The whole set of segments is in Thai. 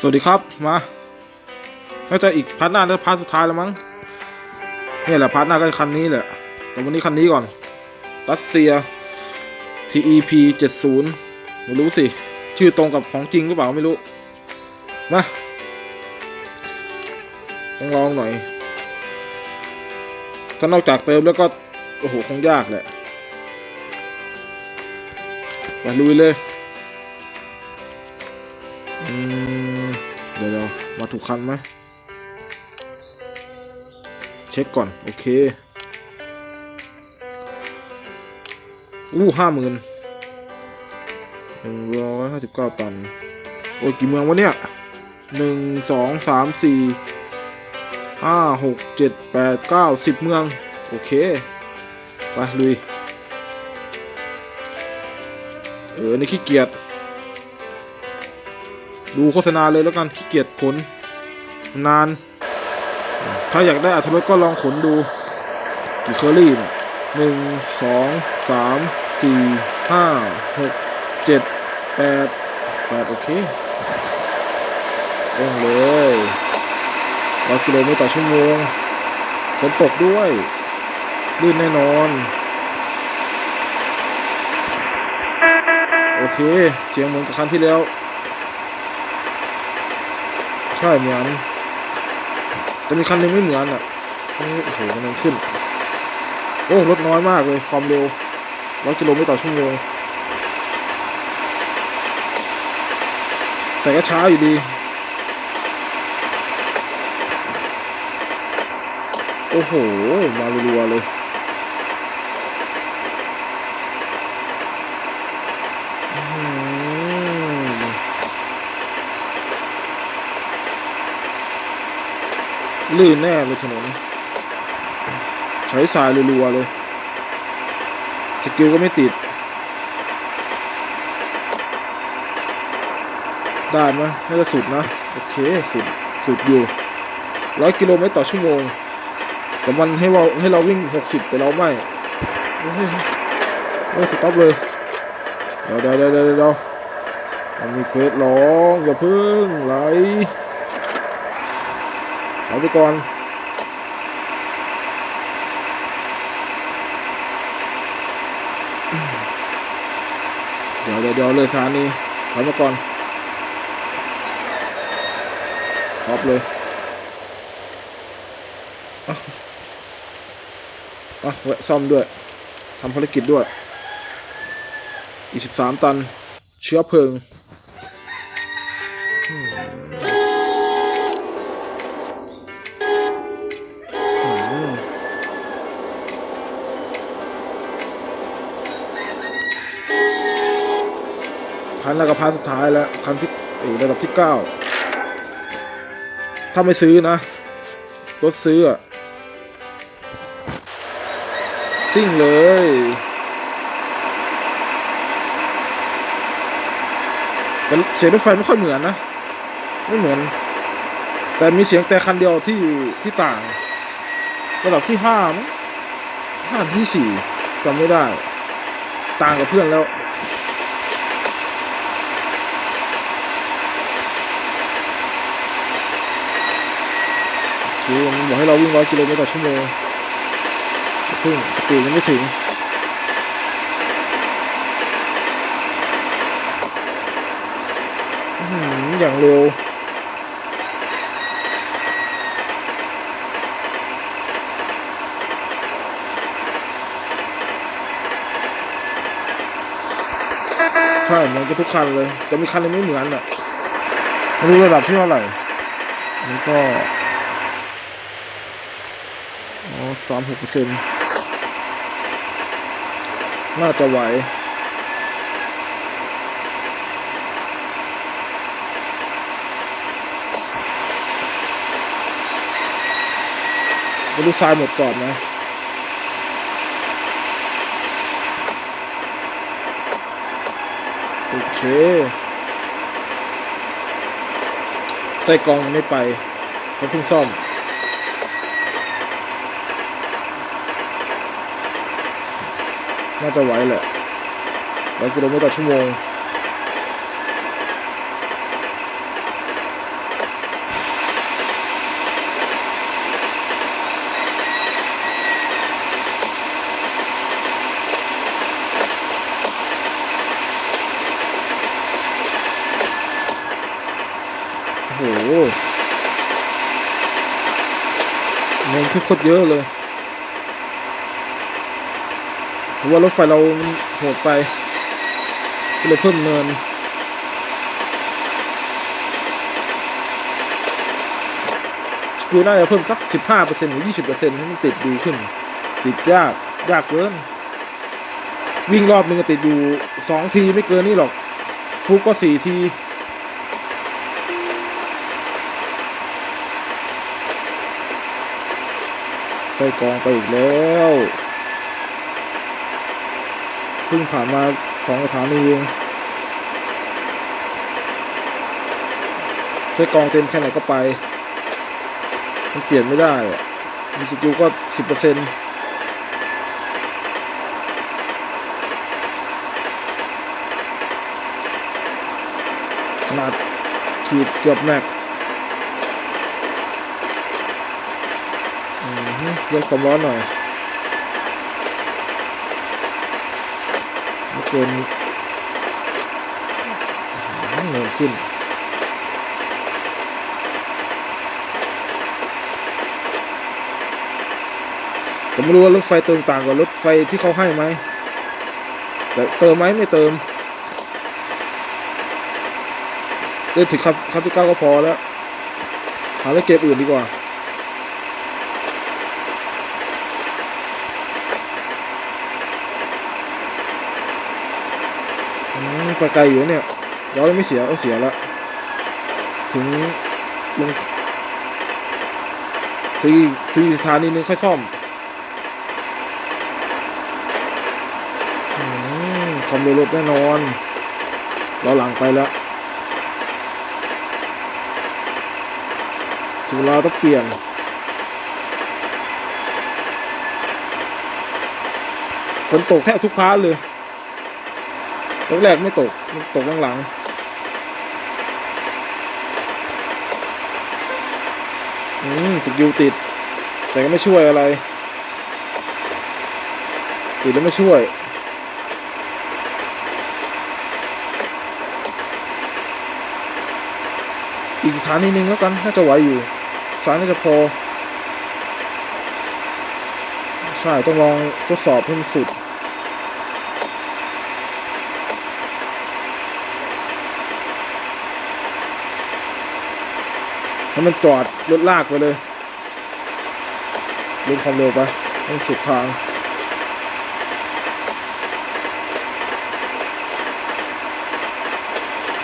สวัสดีครับมาน่าจะอีกพาร์ทหน้าจะพาร์ทสุดท้ายแล้วมั้งเนี่ยแหละพาร์ทหน้าก็คันนี้แหละแต่วันนี้คันนี้ก่อน รัสเซีย TEP 70ไม่รู้สิ ชื่อตรงกับของจริงหรือเปล่าไม่รู้ มาต้องลองหน่อย ถ้านอกจากเติมแล้วก็ โอ้โห คงยากแหละไปลุยเลย อืม เดี๋ยวมาถูกคันไหมเช็คก่อน โอเค อู้ห้าหมื่นหนึ่งร้อยห้าสิบเก้าตัน โอ้ยกี่เมืองวะเนี่ยหนึ่งสองสามสี่ห้าหกเจ็ดแปดเก้าสิบเมือง โอเค ไปลุย เออในขี้เกียจ ดูโฆษณาเลยแล้วกันขี้เกียจขนนาน ถ้าอยากได้อัตรถรสก็ลองขนดูกี่เคอรี่เนี่ยหนึ่งสองสามสี่ห้าหกเจ็ดแปดแปดโอเคเร่งเลยร้อยกิโลเมตรต่อชั่วโมงฝนตกด้วยลื่นแน่นอน โอเคเสียงเหมือนกับครั้งที่แล้ว ใช่เหมือนจะมีคันหนึงไม่เหมือนอะนี่โอ้โหมันขึ้น โอ้รถน้อยมากเลยความเร็วร้อยกิโลเมตรต่อชั่วโมงแต่ก็ช้าอยู่ดี โอ้โห มารัวเลย อื้อหือ ลื่นแน่เลยถนน ใช้สายรัวๆเลย สกิลก็ไม่ติด ได้ไหมน่าจะสุดนะ โอเค สุด สุดอยู่ร้อยกิโลเมตรต่อชั่วโมง แต่มันให้เราให้เราวิ่งหกสิบแต่เราไม่เฮ้ยเฮ้ยสต็อปเลย เดี๋ยวเดี๋ยวเดี๋ยวเดี๋ยวมันมีเควสร้องอย่าพึ่งไหล ไปก่อนเดี๋ยวเดี๋ยวเดี๋ยวเลยสถานีถอยมาก่อนท็อปเลยอะอะแวะซ่อมด้วยทำภารกิจด้วยอีสิบสามตัน เชื้อเพลิง คันแล้วก็พาร์ทสุดท้ายแล้วคันที่ระดับที่เก้าถ้าไม่ซื้อนะรถซื้ออะซิ่งเลยแต่เสียงรถไฟไม่ค่อยเหมือนนะ ไม่เหมือน แต่มีเสียงแต่คันเดียวที่ที่ต่าง ระดับที่ห้ามห้าที่สี่จำไม่ได้ ต่างกับเพื่อนแล้ว คือมันบอกให้เราวิ่งร้อยกิโลเมตรต่อชั่วโมงเพิ่งสปีดยังไม่ถึงอื้อย่างเร็วใช่เหมือนกันทุกคันเลย แต่มีคันหนึงไม่เหมือนอะไม่รู้ระดับที่เท่าไหร่นนี้ก็ อ๋อ สามหกเปอร์เซ็นต์น่าจะไหวไปดูทรายหมดก่อนนะโอเคใส่กองไม่ไปเพราเพิ่งซ่อม น่าจะไหวแหละร้อยกิโลเมตรต่อชั่วโมงโอ้โหเงินคือโคตรเยอะเลย เพราะว่ารถไฟเราโหดไปก็เลยเพิ่มเนินสกิลน่าจะเพิ่มสักสิบห้าเปอร์เซ็นต์หรือยี่สิบเปอร์เซ็นต์ให้มันติดดีขึ้น ติดยาก ยากเกิน วิ่งรอบหนึ่งก็ติดอยู่สองทีไม่เกินนี่หรอก ฟุกก็สี่ทีใส่กองไปอีกแล้ว เพิ่งผ่านมาสองสถานีเองใส่กองเต็มแค่ไหนก็ไป มันเปลี่ยนไม่ได้อะมีสกิลก็สิบเปอร์เซ็นต์ขนาดขีดเกือบแม็กอือฮึเรื่องความร้อนหน่อย ไม่เกินอื้อหือเนินขึ้นผมไม่รู้ว่ารถไฟเติมต่างกับรถไฟที่เขาให้ไหม แต่เติมไหมไม่เติมเดินถึงครับครับที่เก้าก็พอแล้ว หาแล้วเก็บอื่นดีกว่า อืมไปไกลอยู่เนี่ยร้อยไม่เสียเออเสียล้วถึงลงถึงอีกถึงอีสถานีนึงค่อยซ่อมอืมความเร็วรถแน่นอน เราหลังไปแล้วถึงเวลาต้องเปลี่ยนฝนตกแทบทุกพาร์ทเลย แรกไม่ตก ตกหลังๆอืมสกิลติด แต่ก็ไม่ช่วยอะไร ติดแล้วไม่ช่วยอีกสถานีหนึ่งแล้วกัน น่าจะไหวอยู่ สายน่าจะพอ ใช่ ต้องลองทดสอบให้มันสุด ให้มันจอดรถลากไปเลยลดความเร็วไปให้สุดทาง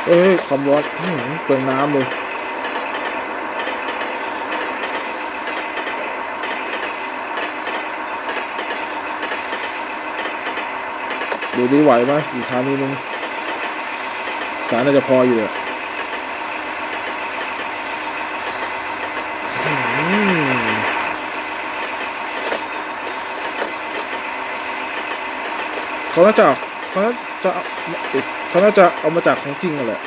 เอ้ยความร้อนเปลืองน้ำเลยดูดีไหวไหมอีกทางนี้นึงสายน่าจะพออยู่เลยอื้อหือ เขาน่าจะเขาน่าจะเออเขาน่าจะเอามาจากของจริงนั่นแหละ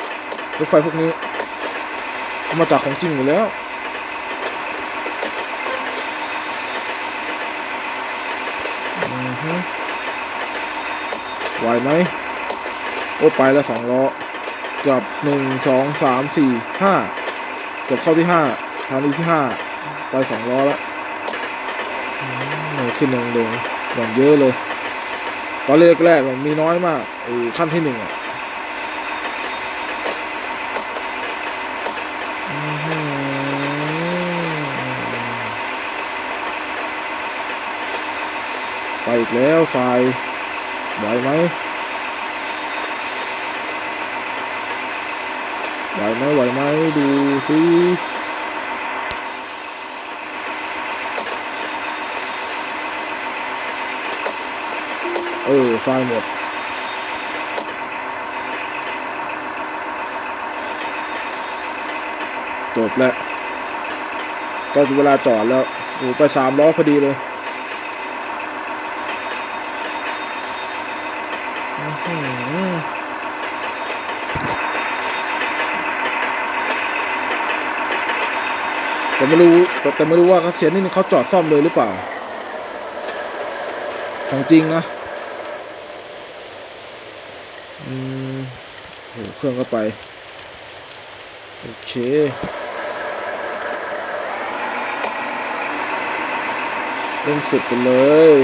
รถไฟพวกนี้เอามาจากของจริงอยู่แล้ว อือฮึไหวไหมโอ้ไปแล้วสองล้อเกือบหนึ่งสองสามสี่ห้าเกือบเข้าที่ห้าทางนี้ที่ห้าไปสองล้อแล้วขึ้นลงลงอย่างเยอะเลย ตอนแรกๆมันมีน้อยมากอขั้นที่หนึ่งอะไปอีกแล้วทรายไหวไหมไหวไหมไหวไหมดูสิ เออทรายหมด จบแล้วก็เวลาจอดแล้วโอ้ไปสามล้อพอดีเลยแต่ไม่รู้แต่ไม่รู้ว่าเขาเสียนี่เขาจอดซ่อมเลยหรือเปล่า ของจริงนะ อืมโหเครื่องก็ไป โอเคเร่นสุดไปเลย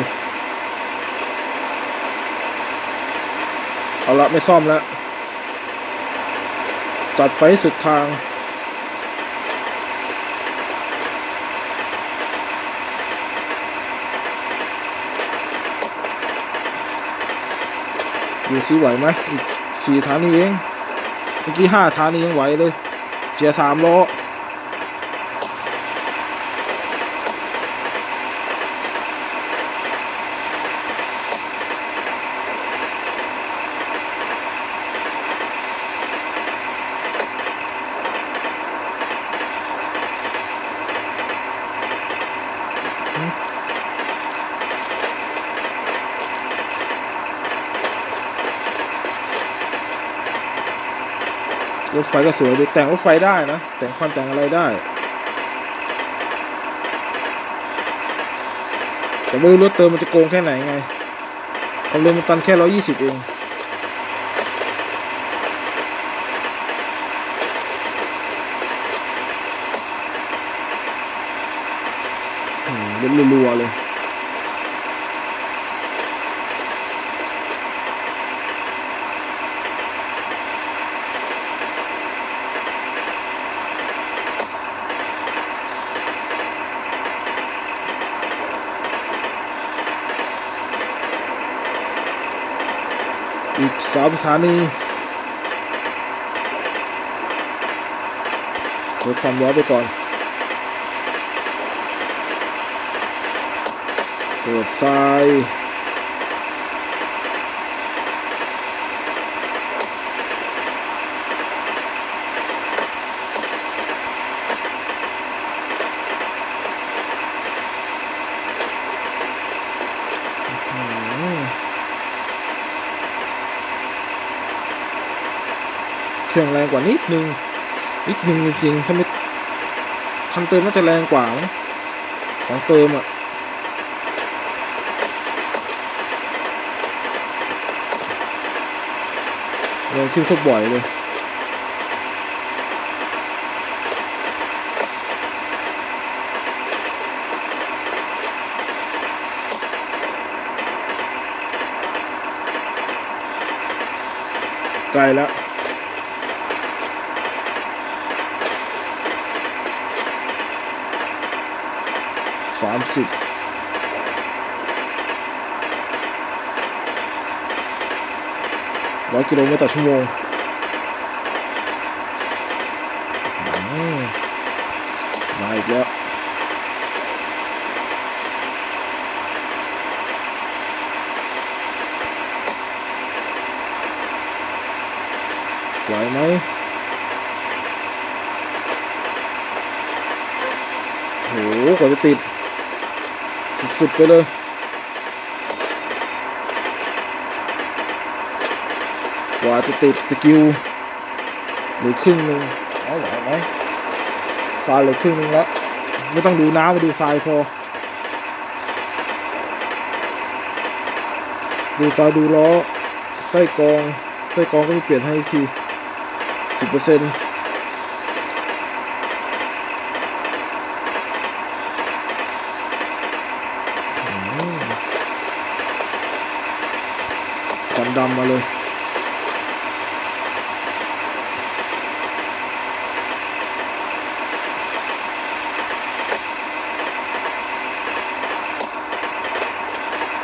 เอาละไม่ซ่อมแล้ว จัดไปสุดทาง ดูซิไหวไหมอีกสี่ฐานนี้เอง เมื่อกี้ห้าฐานนี้ยังไหวเลย เสียสามล้อ ไฟก็สวยดีแต่งรถไฟได้นะ แต่งควันแต่งอะไรได้ แต่ไม่รู้รถเติมมันจะโกงแค่ไหนไงความเร็วมันตันแค่ร้อยี่สิบเองอืมรถรัวๆเลย อีก สามสถานีลดความร้อนไปก่อน เปิดไฟอืม เครื่งแรงกว่านิดนึง นิดนึงจริงๆถ้าไม่ทันเติมน่าจะแรงกว่างของเติมอะแรงขึ้นโคตรบ่อยเลยไกลแล้ว สิบร้อยกิโลเมตรต่อชั่วโมงอืมมาอีกแล้วไหวไหมโหกว่าจะติด สุดๆไปเลยกว่าจะติดสกิลหรือครึ่งหนึ่งเอาไหวไหมทรายเหลือครึ่งหนึ่งแล้ว ไม่ต้องดูน้ำมาดูทรายพอ ดูทรายดูล้อไส้กรองไส้กรองก็ม่เปลี่ยนให้ทีสิบเปอร์เซ็นต์ควัน ดำมาเลย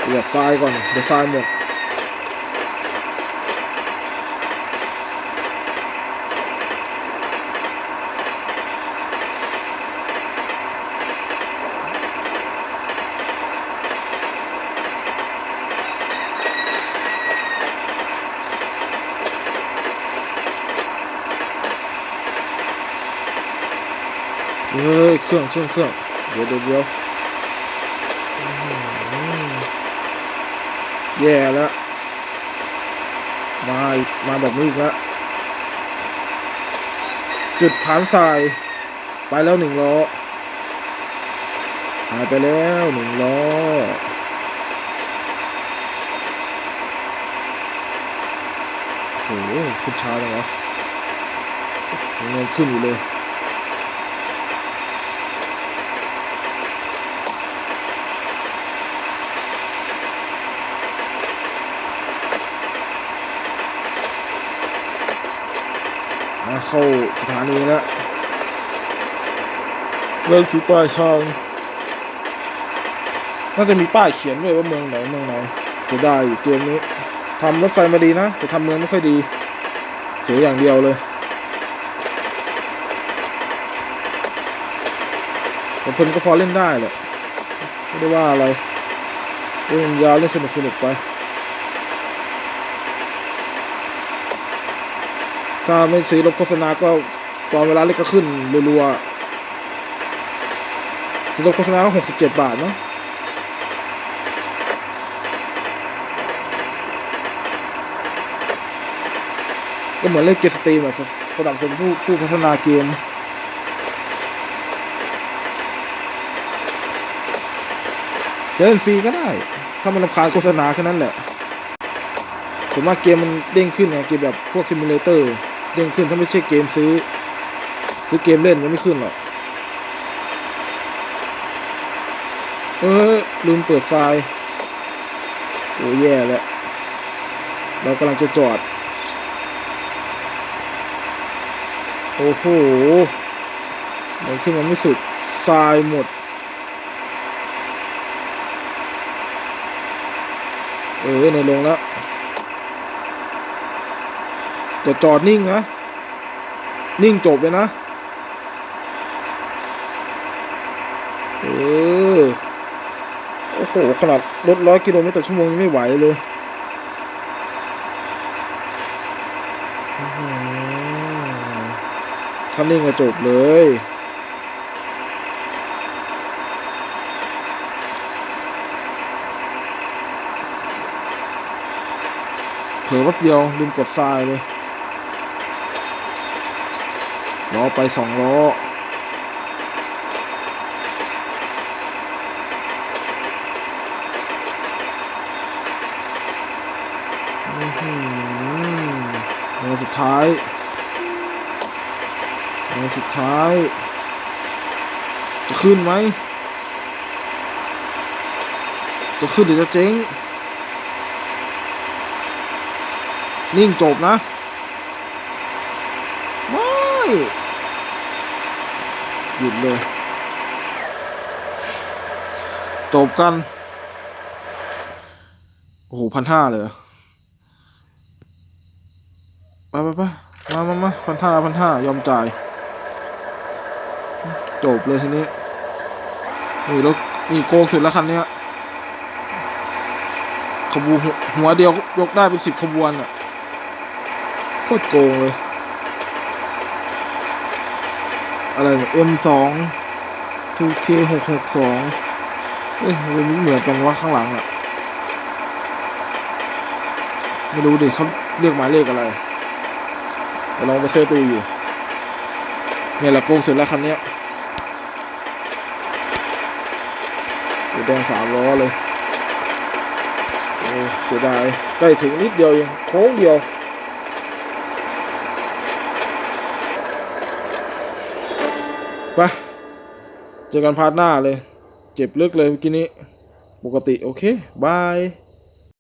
เดี๋ยวทรายก่อนเดี๋ยวทรายหมด เฮ้ย เครื่องเครื่องเครื่องเดี๋ยวเดี๋ยวแย่แล้วมาอีกมาแบบนี้อีกแล้วจุดผ่านทราย ไปแล้วหนึ่งล้อหายไปแล้วหนึ่งล้อโอ้โหขึ้นช้าจังวะยังเงินขึ้นอยู่เลย เข้าสถานีแล้วเริ่มถือป้ายทางน่าจะมีป้ายเขียนด้วยว่าเมืองไหนเมืองไหนจะได้อยู่เกมนี้ทำรถไฟมาดีนะแต่ทำเมืองไม่ค่อยดี เสียอย่างเดียวเลยแต่เพิ่นก็พอเล่นได้แหละไม่ได้ว่าอะไรเล่นยาวเล่นสนุกสนุกไป ถ้าไม่ซื้อรถโฆษณาก็ตอนเวลาเล่นก็ขึ้นรัวๆซื้อรถโฆษณาก็หกสิบเจ็ดบาทเนาะก็เหมือนเล่นเกมสตรีมอะสสนับสนุนผู้ผู้พัฒนาเกม จะเล่นฟรีก็ได้ ถ้ามันรำคาญโฆษณาแค่นั้นแหละผมว่าเกมมันเด้งขึ้นไงเกมแบบพวกซิมูเลเตอร์ เด้งขึ้นถ้าไม่ใช่เกมซื้อ ซื้อเกมเล่นยังไม่ขึ้นหรอกเออลืมเปิดไฟล์โอ้แย่แล้วเรากำลังจะจอด โอ้โหมันขึ้นมาไม่สุดทรายหมด เออในลงแล้ว จะจอดนิ่งนะ นิ่งจบเลยนะ เออ โอ้โห ขนาดรถร้อยกิโลเมตรต่อชั่วโมงยังไม่ไหวเลยถ้านิ่งก็จบเลยเผลอแป๊บเดียวลืมกดทรายเลย ล้อไปสองล้ออื้อหือเนื้อสุดท้ายเนื้อสุดท้าย จะขึ้นไหม จะขึ้นหรือจะเจ๊ง นิ่งจบนะ ไม่ หยุดเลย จบกัน โอ้โหพันห้าเลยไปไปไปมามามาพันห้าพันห้ายอมจ่าย จบเลยทีนี้ นี่รถนี่โกงเสร็จแล้วคันเนี้ยขบวนหัวเดียวยกได้เป็นสิบขบวนอะโคตรโกงเลย อะไร M สอง 2K หกหกสองเอ้ยมันเหมือนกันวะข้างหลังอะไม่รู้ดิเขาเรียกหมายเลขอะไรลองไปเซิร์ชดูอยู่ เนี่ยแหละโกงเสร็จแล้วคันเนี้ยดูแดงสามล้อเลยโอ้เสียดายใกล้ถึงนิดเดียวเองโค้งเดียว ไปเจอกันพาร์ทหน้าเลย เจ็บลึกเลยเมื่อกี้นี้ ปกติโอเค บาย